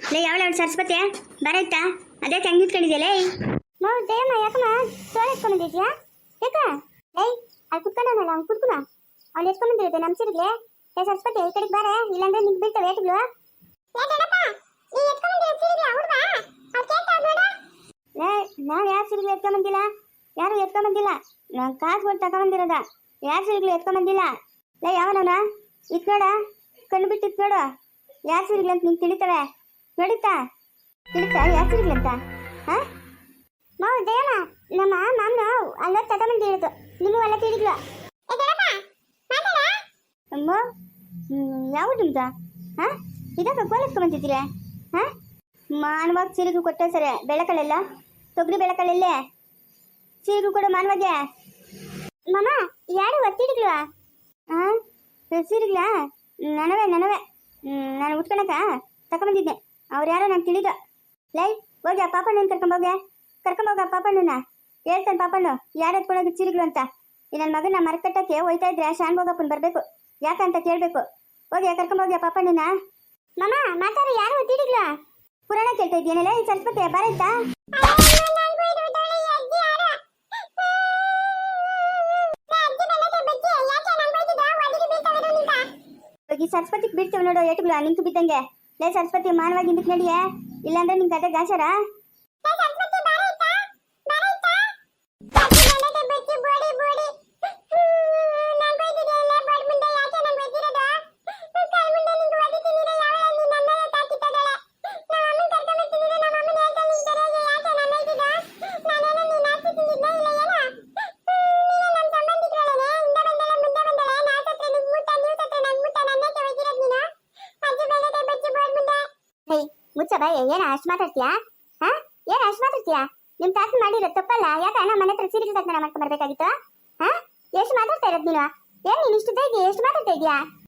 ಲೇ ಯಾವಳ ಅವಳು ಸರಸ್ವತಿ? ಬರೈತಾ ಅದೇ ಹೆಂಗ್ ನಿಂತ್ಕೊಂಡಿದ್ಯಲೇ ನಾವು ದೇವಮ್ಮ ಯಾಕಮ್ಮ? ಸೋಳ ಎತ್ಕೊಂಡ್ಬಂದಿದ್ಯಾ ಯಾಕ? ಏಯ್ ಅಲ್ಲಿ ಕುತ್ಕೊಂಡವನಲ್ಲ ಅವ್ನು ಕುತ್ಕೊಳ ಅವ್ನು ಎತ್ಕೊಂಡ್ಬಂದಿರೋದು ನಮ್ಮ ಸಿರಿಗ್ಲೆ ಏ ಸರಸ್ವತಿ ಈ ಕಡೆಗೆ ಬಾರೆ. ಇಲ್ಲಾಂದ್ರೆ ನಿಂಗೆ ಬೀಳ್ತವೆ ಏಟುಗಳು ನಾನು ಯಾರು ಸಿರಿಗ್ಲು ಎತ್ಕೊಂಬಂದಿಲ್ಲ ಯಾರು ಎತ್ಕೊಂಬಂದಿಲ್ಲ ನಾನು ಕಾಸು ಕೊಟ್ಟು ತಗೊಂಬಂದಿರೋದ ಯಾರು ಸಿರಿಗ್ಲು ಎತ್ಕೊಂಬಂದಿಲ್ಲ ಲೇ ಯಾವನವನ? ಇತ್ ನೋಡ. ಕಣ್ಣು ಬಿಟ್ಟು ಇತ್ ನೋಡು. ಯಾರು ಸಿರಿಗ್ಲು ಅಂತ ನಿಂಗೆ ತಿಳಿತವೆ? ನೋಡಿತಾ? ಸಿರಿಗ್ಲು ಅಂತ? ಹಾಂ? ಮಾವು ದೇವಮ್ಮ ನಮ್ಮ ಮಾಮನ ಅಲ್ಲ ಮಂದಿ ಹೇಳಿದ್ರು ನಿಮ್ಮ ಅಲ್ಲ ತಿಳಿದ್ಲು ಅಮ್ಮ ಯಾವುದು ನಿಮ್ದ? ಹಾ? ಇದಕ್ಕೆ ಕೋಲಕ್ಕೆ ಬಂದಿದ್ದೀರ? ಹಾ? ಮಾನವಾಗಿ ಸೀರೆಗೂ ಕೊಟ್ಟೆ ಸರಿ ಬೆಳಕಳೆಲ್ಲ ತೊಗರಿ ಬೆಳಕಳೆಲ್ಲೇ ಸೀರೆಗೂ ಕೊಡು ಮಾನವಾಗೆ. ಮಾಮ ಯಾರು ಒತ್ತಿಡಿಗ್ಲಾ ಹಾ? ಸೀರೆಗ್ಲಾ ನನವೇ ನನವೇ. ನಾನು ಉಟ್ಕೊಳಕ ತಗೊಂಬಂದಿದ್ದೆ. ಅವ್ರು ಯಾರೋ ನಾನು ತಿಳಿದ. ಲೈ ಹೋಗಿ ಆ ಪಾಪಣ್ಣನ ಕರ್ಕೊಂಬೋಗೆ ಕರ್ಕೊಂಬೋಗ ಪಾಪಣ್ಣನ ಹೇಳ್ತಾನೆ ಪಾಪಣ್ಣು, ಯಾರು ಎತ್ಕೊಳ್ಳೋದು ಚಿರಿಗಳು ಅಂತ? ಈ ನನ್ನ ಮಗನ ಮರಕಟ್ಟಕ್ಕೆ ಹೋಯ್ತಾ ಇದ್ರೆ ಶಾನ್ ಭೋಗಪ್ಪನ್ ಬರ್ಬೇಕು. ಯಾಕಂತ ಕೇಳ್ಬೇಕು. ಹೋಗಿ ಕರ್ಕೊಂಬೋಗಿ ಆ ಪಾಪಣ್ಣನ ಮಮ್ಮ ಮಾತಾಡಿ ಯಾರು ತಿಳಿಗ್ಲ ಪುರಾಣ ಕೇಳ್ತಾ ಇದೆಯೇನಲ್ಲ ಇಲ್ಲಿ ಸರಸ್ವತಿ ಬರೈತಾ ಹೋಗಿ ಸರಸ್ವತಿಗೆ ಬಿಡ್ತೇವೆ ನೋಡು ಎಟ್ಗಳು ನಿಂತು ಬಿದ್ದಂಗೆ. ಲೇ ಸರಸ್ವತಿ ಮಾನವಾಗಿ ಹಿಂದಕ್ಕೆ ಇಲ್ಲಾಂದ್ರೆ ನಿಮ್ ಕತೆ ಗಾಚಾರ ಬಾಯ್ ಏನ ಅಷ್ಟು ಮಾತಾಡ್ತೀಯಾ? ಹಾ? ಏನ್ ಅಷ್ಟು ಮಾತಾಡ್ತೀಯಾ? ನಿಮ್ ತಾತ ಮಾಡಿರೋ ತಪ್ಪಲ್ಲ? ಯಾಕ ನಮ್ಮ ಮನೆ ಹತ್ರ ಸೀರೆ ತಕ್ಷಣ ಮಾಡ್ಕೊಂಡ್ ಬರ್ಬೇಕಾಗಿತ್ತು? ಹಾ? ಎಷ್ಟು ಮಾತಾಡ್ತಾ ಇರೋದ್ ನೀನು? ಏನ್ ನೀನ್ ಇಷ್ಟು ಎಷ್ಟು ಮಾತಾಡ್ತಾ ಇದೀಯಾ?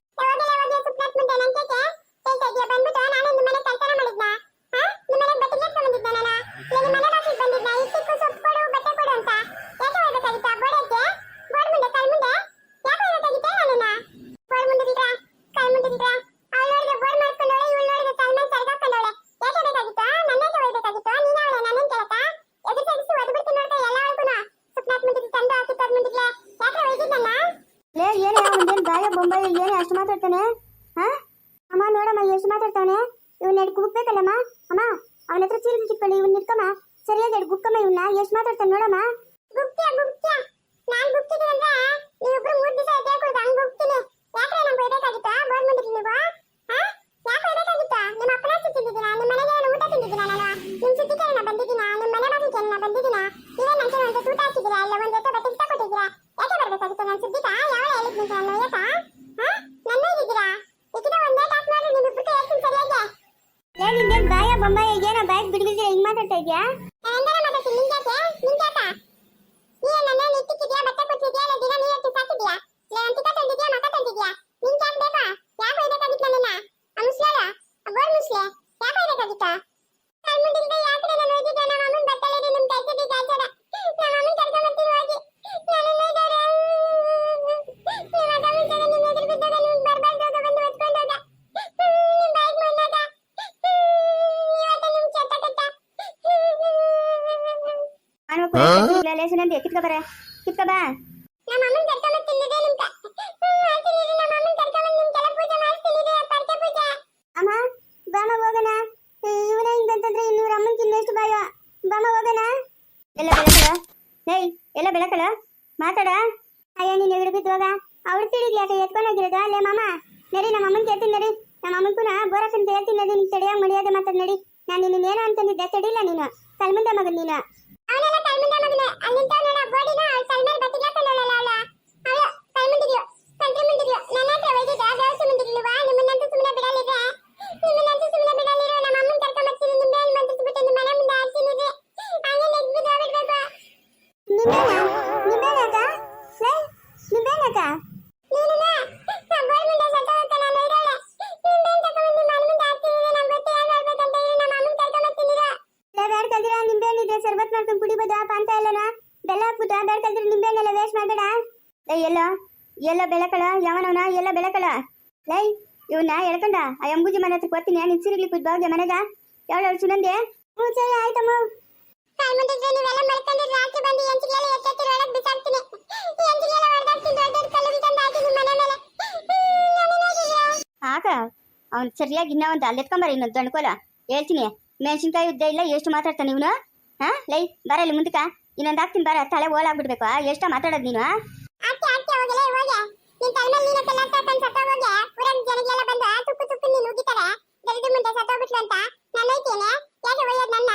ಹಿಂಗ್ ಕಿತ್ಕ ಬರ ಕಿತ್ಕ ಬಾ ನಮ್ಮ ಅಮ್ಮನ ತಿನ್ನದೆ ನಮ್ಮ ಅಮ್ಮನ ನಿಮ್ಗೆಲ್ಲ ಪೂಜೆ ಮಾಡ್ತೀನಿ ಪರ್ಕೆ ಪೂಜೆ. ಅಮ್ಮ ಬಾಮ ಹೋಗೋಣ. ಇವನ ಹಿಂಗಂತಂದ್ರೆ ಇನ್ನೂರ ಅಮ್ಮನ ತಿನ್ನೆಷ್ಟು ಬಾಯ. ಬಾಮ ಹೋಗೋಣ. ಎಲ್ಲ ಬೆಳಕಳ? ಎಲ್ಲ ಬೆಳಕಳ? ಮಾತಾಡ. ಅಯ್ಯ ನೀನು ಎದುರು ಬಿದ್ದೋಗ ಅವ್ರು ತಿಳಿದ್ಲಿ ಯಾಕೆ ಅಲ್ಲೇ ಮಾಮ. ನಡಿ ನಮ್ಮ ಅಮ್ಮನ ಕೇಳ್ತೀನಿ ನಡಿ. ನಮ್ಮ ಅಮ್ಮನ ಪುನಃ ಬೋರಕ್ಕಂತ ಹೇಳ್ತೀನಿ ನಡಿ ನೀನು ತಡೆಯಾಗ ಮಡಿಯೋದು ಮಾತಾಡ್ ನಡಿ. ನಾನು ನಿನ್ನ ಏನೋ ಅಂತಂದಿದ್ದೆ ತಡಿಲ್ಲ ನೀನು. ಕಲ್ಮುಂದ ಮಗನ್ ನೀನು. ಅಲ್ಲಿಂದ ನೋಡ ಬೋಡಿನ ಕಲ್ಮೇಲೆ ಬಟ್ಟಿಗೆ ಹಾಕೊಂಡವಳಲ್ಲ ಅವಳ? ಅವಳು ಕಲ್ಮುಂದಿದ್ಲು ಕಂಟ್ರಿ ಮುಂದಿದ್ಲು ನನ್ನ ಹತ್ರ ಒಯ್ದಿದ್ದ ಹಾಕ್ಬಿಟ್ಟ ಬೇಡ ಕಲ್ದಿರ ನಿಂಬೆಹಣ್ಣೆಲ್ಲ ವೇಸ್ಟ್ ಮಾಡಬೇಡ. ಲೈ ಎಲ್ಲೋ? ಎಲ್ಲ ಬೆಳಕಳ? ಯಾವನವನ? ಎಲ್ಲ ಬೆಳಕಳ? ಲೈ ಇವನ್ನ ಎಳ್ಕೊಂಡ. ಆ ಎಂಬೂಜಿ ಮನೆ ಹತ್ರ ಕೊಡ್ತೀನಿ ನಿನ್ ಸಿರಿಗ್ಲಿ ಕೂತ್ ಬಾವ್ಗೆ ಮನೆಗ? ಯಾವಳು ಸುನಂದೆ? ಹ್ಞೂ ಸರಿ ಆಯ್ತಮ್ಮ. ಆಗ ಅವ್ನು ಸರಿಯಾಗಿ ಇನ್ನ ಒಂದು ಅಲ್ಲಿ ಎತ್ಕೊಂಬರ ಇನ್ನೊಂದು ದಣ್ಕೋಲ. ಹೇಳ್ತೀನಿ ಮೆಣಸಿನ್ಕಾಯಿ ಉದ್ದ ಇಲ್ಲ ಎಷ್ಟು ಮಾತಾಡ್ತಾನೆ ಇವನು? ಹಾ ಲೈ ಬರಲಿ ಮುಂದಕ್ಕ. ಇನ್ನೊಂದು ಹಾಕ್ತೀನಿ ಬರ ತಲೆ ಓಲಾಗ್ಬಿಡ್ಬೇಕು ಎಷ್ಟ ಮಾತಾಡೋದ್ ನೀನು ಅತ್ತೆ ಹೋಗಲೇ ಹೋಗೆ. ನಿನ್ ನನ್ನ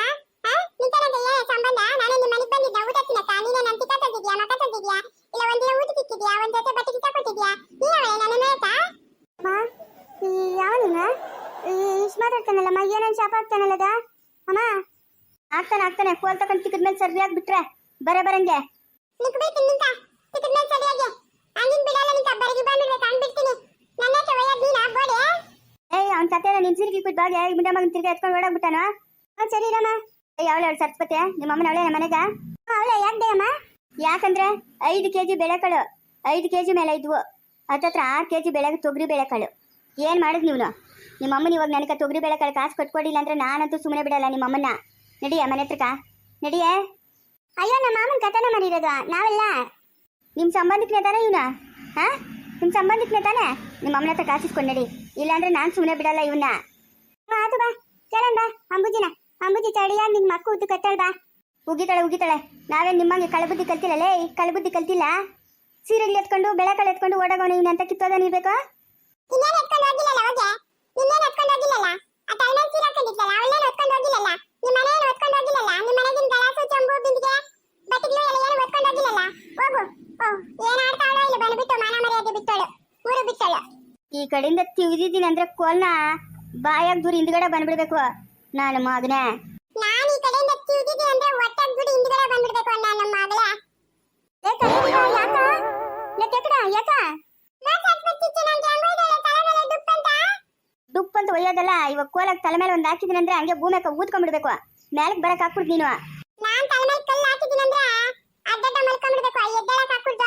ಹಾ ನಿನ್ ತನಗೆ ಏನ್ ಸಂಬಂಧ ನಾನು ನಿಮ್ಮ ಮನೆಗೆ ಬಂದಿದ್ದ ಊಟ ತಿನ್ನಕ್ಕ ನೀನೇ ನನ್ನ ಟಿಕ್ಕ ತಂದಿದ್ಯಾ ಮಕ ತಂದಿದ್ಯಾ ಇಲ್ಲ ಒಂದಿನ ಊಟ ತಿಕ್ಕಿದ್ಯಾ ಒಂದ್ ಜೊತೆ ಬಟ್ಟೆ ಕಿತ್ತ ಕೊಟ್ಟಿದ್ಯಾ ನೀವೇ ನನ್ನ ನೋಯ್ತಾ ಯಾವನಿನ ಇಷ್ಟು ಮಾತಾಡ್ತಾನಲ್ಲಮ್ಮ ಏನನ್ ಶಾಪ ಆಗ್ತಾನಲ್ಲದ ಅಮ್ಮ ಆಗ್ತಾನೆ ಫೋನ್ ಕೋಲ್ ತಗೊಂಡು ತಿಕ್ಕದ್ಮೇಲೆ ಸರಿಯಾಗಿ ಬಿಟ್ರೆ ಬರ ಬರಂಗೆ. ನಿಕ್ಬೇಕು ನಿಂತ ಟಿಕೆಟ್ ಮೇಲೆ ಸರಿಯಾಗಿ ಹಂಗಿನ್ ಬಿಡಲ್ಲ ನಿಂತ ಬರಗಿ ಬಂದ್ಬಿಡ್ಬೇಕು ಅಂದ್ಬಿಡ್ತೀನಿ ನನ್ನಕ್ಕೆ ಒಯ್ಯೋದು ನೀನಾ? ಬೋಡೆ ಏಯ್ ಅವ್ನ ಕತೆ ನಿನ್ ಸಿರ್ಗಿ ಕೂತ್ ಬಾಗೆ. ಮುಂದೆ ಮಗನ್ ತಿರ್ಗಿ ಎತ್ಕೊಂಡು ಓಡಾಗ್ಬಿಟ್ಟಾನ? ಹ್ಞೂ ಸರಿ ರಮ್ಮ ಏಯ್ ಅವಳೆ ಅವಳು ಸರ್ಸ್ಪತಿ ನಿಮ್ಮ ಅಮ್ಮನ ಅವಳೆ ಮನೆಗ? ಅವಳೆ ಯಾಕೆ ಅಮ್ಮ ಯಾಕಂದ್ರೆ ಐದು ಕೆಜಿ ಬೆಳೆಕಾಳು. ಐದು ಕೆಜಿ ಮೇಲೆ ಇದ್ವು ಹತ್ತತ್ರ ಆರು ಕೆಜಿ ಬೆಳೆಗೆ ತೊಗರಿ ಬೆಳೆಕಾಳು. ಏನ್ ಮಾಡಿದ್ ನೀವು ನಿಮ್ಮ ಅಮ್ಮನ ಇವಾಗ ನನಗೆ ತೊಗರಿ ಬೆಳೆಕಾಳು ಕಾಸು ಕೊಟ್ಕೊಡಿಲ್ಲ ಅಂದ್ರೆ ನಾನಂತೂ ಸುಮ್ಮನೆ ಬಿಡಲ್ಲ ನಿಮ್ಮ ಅಮ್ಮನ್ನ ನಡಿಯ, ಮನೆ ಹತ್ರಕ ನಡಿಯ? ಅಯ್ಯೋ, ನಮ್ಮ ಮಾಮನ್ ಕಥನ ಮಾಡಿರೋದು, ನಾವೆಲ್ಲ? ನಿಮ್ಮ ಸಂಬಂಧಿಕನೇ ತಾನೇ ಇವನ? ಹಾ? ನಿಮ್ಮ ಸಂಬಂಧಿಕನೇ ತಾನೇ? ನಿಮ್ಮ ಅಮ್ಮನ ಹತ್ರ ಕಾಸಿಸ್ಕೊಂಡು ನಡಿ. ಇಲ್ಲಾಂದ್ರೆ ನಾನು ಸುಮ್ಮನೆ ಬಿಡಲ್ಲ ಇವನ್ನ ಆತು ಬಾ. ಚಲನ್ ಬಾ, ಅಂಬುಜಿನ. ಅಂಬುಜಿ ಚಳಿಯ ನಿನ್ ಮಕ್ಕ ಉದ್ದು ಕತ್ತಾಳ ಬಾ. ಉಗಿತಾಳೆ ಉಗಿತಾಳೆ. ನಾವೇ ನಿಮ್ಮಂಗೆ ಕಳಬುದ್ದಿ ಕಲ್ತಿಲ್ಲ, ಲೇ, ಕಳಬುದ್ಧಿ ಕಲ್ತಿಲ್ಲ. ಸೀರೆಗಳು ಎತ್ಕೊಂಡು ಬೆಳೆಕಾಳು ಎತ್ಕೊಂಡು ಓಡಗೋಣ ಇವನ ಅಂತ ಕಿತ್ತೋದ ನೀರ್ಬೇಕು ಇನ್ನೇನು ಎತ್ಕೊಂಡು ಹೋಗಿಲ್ಲಲ್ಲ ಹೋಗೆ ಇನ್ನೇನು ಎತ್ಕೊಂಡು ಹೋಗಿಲ್ಲಲ್ಲ? ಆ ತಲೆ ಸೀರೆ ಹಾಕೊಂಡಿದ್ಲಲ್ಲ ಅವಳೇನು ಎತ್ಕೊಂಡು ಹೋಗಿಲ್ಲಲ್ಲ? ನಿಮ್ಮ ಎತ್ಕೊಂಡು ಹೋಗಿಲ್ಲಲ್ಲ ನಿಮ್ಮ ಮನೆಗಿನ ಗಲಾಸು ಚಂಬು ಬಿಂದಿಗೆ ಬಟ್ಟೆಗಳು ಎಲ್ಲ ಏನು ಎತ್ಕೊಂಡು ಹೋಗಿಲ್ಲಲ್ಲ? ಹೋಗು. ಓ ಏನ್ ಆಡ್ತಾಳೋ ಇಲ್ಲಿ ಬಂದ್ಬಿಟ್ಟು ಮಾನ ಮರ್ಯಾದೆ ಬಿಟ್ಟಳು ಊರು ಬಿಟ್ಟಳು ಈ ಕಡೆಯಿಂದ ತಿವಿದಿದ್ದೀನಿ ಅಂದ್ರೆ ಕೋಲ್ನ? ಬಾಯಾಗ ದೂರ ಹಿಂದ್ಗಡೆ ಬಂದ್ಬಿಡ್ಬೇಕು ನಾನು ಮಗನೇ. ನಾನು ಈ ಕಡೆಯಿಂದ ತಿವಿದಿದ್ದೆ ಅಂದ್ರೆ ಹೊಟ್ಟೆ ಗುಡಿ ಹಿಂದ್ಗಡೆ ಬಂದ್ಬಿಡ್ಬೇಕು ನಮ್ಮ ಮಗಳೇ ಯಾಕ? ಲೆಕ್ಕಡ ಯಾಕ? ಡುಪ್ ಅಂತ ಒಯ್ಯೋದಲ್ಲ ಇವಾಗ ಕೋಲಾಗ ತಲೆ ಮೇಲೆ ಒಂದು ಹಾಕಿದ್ದೀನಿ ಅಂದ್ರೆ ಹಂಗೆ ಭೂಮಿಕ ಊದ್ಕೊಂಡ್ಬಿಡ್ಬೇಕು ಮೇಲಕ್ಕೆ ಬರಕ್ ಹಾಕ್ಬಿಡ್ ನೀನು. ನಾನ್ ತಲೆ ಮೇಲೆ ಕಲ್ಲು ಹಾಕಿದ್ದೀನಂದ್ರೆ ಅಡ್ಡಡ್ಡ ಮಲ್ಕೊಂಡ್ಬಿಡ್ಬೇಕು. ಎದ್ದೇಳಕ್ ಹಾಕ್ಬಿಡ್ದ.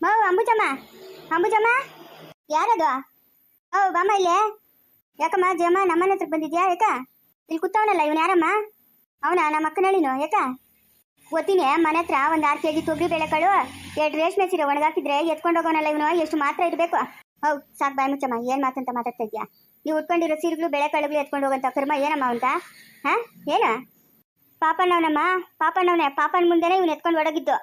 ಮೌ ಅಂಬುಜಮ್ಮ. ಅಂಬುಜಮ್ಮ. ಯಾರದು? ಓ ಬಾಮ ಇಲ್ಲೇ. ಯಾಕಮ್ಮ ಜಮ್ಮ ನಮ್ಮನೆ ಹತ್ರ ಬಂದಿದ್ಯಾ ಯಾಕ ಇಲ್ಲಿ ಕೂತವನಲ್ಲ ಇವನು ಯಾರಮ್ಮ? ಅವನಾ? ನಮ್ಮ ಅಕ್ಕನ ಹೇಳಿನು ಯಾಕ ಗೊತ್ತೀನಿ ಮನೆ ಹತ್ರ ಒಂದು ಆರು ಕೆಜಿ ತೊಗರಿ ಬೇಳೆಕಾಳು ಎರಡು ರೇಷ್ಮೆ ಸೀರೆ ಒಣಗಾಕಿದ್ರೆ ಎತ್ಕೊಂಡು ಹೋಗೋನಲ್ಲ ಇವನು ಎಷ್ಟು ಮಾತ್ರ ಇರಬೇಕು. ಹೌ ಸಾಕು ಬಾಯ್ ಮುಚ್ಚಮ್ಮ ಏನು ಮಾತಂತ ಮಾತಾಡ್ತಾ ಇದ್ಯಾ? ನೀವು ಉಟ್ಕೊಂಡಿರೋ ಸೀರೆಗಳು ಬೆಳೆಕಾಳುಗಳು ಎತ್ಕೊಂಡು ಹೋಗಂತ ಕರ್ಮ, ಏನಮ್ಮ ಅಂತ? ಹಾ? ಏನ? ಪಾಪನವನಮ್ಮ ಪಾಪಣ್ಣವನೇ, ಪಾಪನ ಮುಂದೆನೇ ಇವ್ನು ಎತ್ಕೊಂಡು ಒಡಗಿದ್ದು.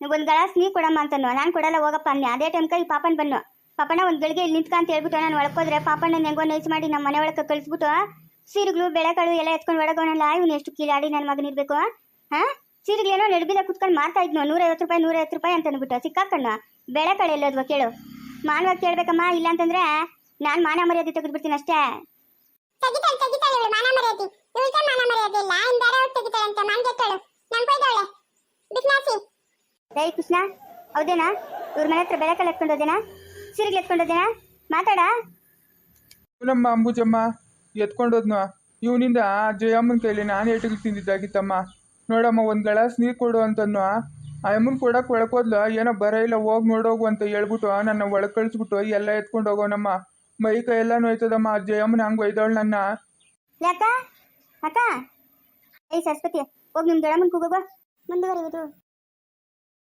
ಒಂದು ಗ್ಲಾಸ್ ನೀರು ಕೊಡಮ್ಮ ಅಂತನು. ನಾನು ಕೊಡಲ್ಲ, ಹೋಗಪ್ಪ ಅನ್ನಿ. ಅದೇ ಟೈಮ್ಗೆ ಈ ಪಾಪನ್ ಬನ್ನು ಪಾಪಣ್ಣ ಒಂದು ಗಳಿಗೆ ಇಲ್ಲಿ ನಿಂತ್ಕ ಅಂತ ಹೇಳ್ಬಿಟ್ಟು ನಾನು ಒಳಕೋದ್ರೆ ಪಾಪಣ್ಣನ ಹೆಂಗೋ ನೈಸ್ ಮಾಡಿ ನಮ್ಮ ಮನೆ ಒಳಗೆ ಕಳಿಸ್ಬಿಟ್ಟು, ಸೀರೆಗಳು ಬೆಳೆಗಳು ಎಲ್ಲ ಎತ್ಕೊಂಡು ಒಡಗೋನಲ್ಲ, ಇವನು ಎಷ್ಟು ಕೀಳಾಡಿ ನನ್ನ ಮಗನಿರ್ಬೇಕು ಹಾ? ಸೀರೆಗಳೇನೋ ನಡುಬಿದ ಕುತ್ಕೊಂಡು ಮಾರ್ತಾ ಇದ್ನು. ನೂರೈವತ್ತು ರೂಪಾಯಿ ನೂರೈವತ್ತು ರೂಪಾಯಿ ಅಂತ ಅಂದ್ಬಿಟ್ಟು ಸಿಕ್ಕಾಕಣ್ಣ ಬೆಳೆಗಳು ಎಲ್ಲೋದ್ವ ಕೇಳು. ಮಾನವಾಗಿ ಕೇಳ್ಬೇಕಮ್ಮ, ಇಲ್ಲ ಅಂತಂದ್ರೆ ನಾನು ಮಾನ ಮರ್ಯಾದೆ ತೆಗೆದ್ಬಿಡ್ತೀನಿ ಅಷ್ಟೇ. ತೆಗಿತಾಳೆ ತೆಗಿತಾಳೆ ಇವಳು ಮಾನ ಮರ್ಯಾದೆ. ಇವಳ್ಗೆ ಮಾನ ಮರ್ಯಾದೆ ಇಲ್ಲ. ಇನ್ ಬೇರೆ ಅವ್ರು ತೆಗಿತಾಳೆ ಅಂತ ಮಾನ್ ಗೆಟ್ಟಳು ನನ್ ಕೊಯ್ದವಳೆ ಬಿಸ್ನಾಸಿ ರೈ ಕೃಷ್ಣ ಹೌದೇನಾ? ಇವ್ರ ಮನೆ ಹತ್ರ ಬೆಳಕಲ್ಲಿ ಎತ್ಕೊಂಡು ಹೋದೇನಾ? ಸೀರೆಗಳು ಎತ್ಕೊಂಡು ಹೋದೇನಾ? ಮಾತಾಡ? ನಮ್ಮ ಅಂಬುಜಮ್ಮ ಎತ್ಕೊಂಡೋದ್ನು ಇವನಿಂದ ಜಯಮ್ಮನ ಕೈಲಿ ನಾನು ಏಟಿಗೆ ತಿಂದಿದ್ದಾಗಿತ್ತಮ್ಮ ನೋಡಮ್ಮ ಒಂದ್ ಗ್ಲಾಸ್ ನೀರು ಕೊಡು ಅಂತನ್ನು ಆ ಅಮ್ಮನ ಕೊಡಕ್ಕೆ ಒಳಕೋದ್ಲು ಏನೋ ಬರ ಇಲ್ಲ ಹೋಗಿ ನೋಡೋಗು ಅಂತ ಹೇಳ್ಬಿಟ್ಟು ನನ್ನ ಒಳಗೆ ಕಳಿಸ್ಬಿಟ್ಟು ಎಲ್ಲ ಎತ್ಕೊಂಡು ಹೋಗೋನಮ್ಮ. ಮೈ ಕೈ ಎಲ್ಲ ನೋಯ್ತದಮ್ಮ ಜಯಮ್ಮನ ಹಂಗೆ ಒಯ್ದವಳು ನನ್ನ. ಯಾಕ? ಅಕ್ಕ? ಏಯ್ ಸರಸ್ವತಿ, ಹೋಗಿ ನಿಮ್ಮ ದೊಡ್ಡಮ್ಮನ ಕೂಗೋಗೋ. ಮುಂದುವರಿಯುವುದು.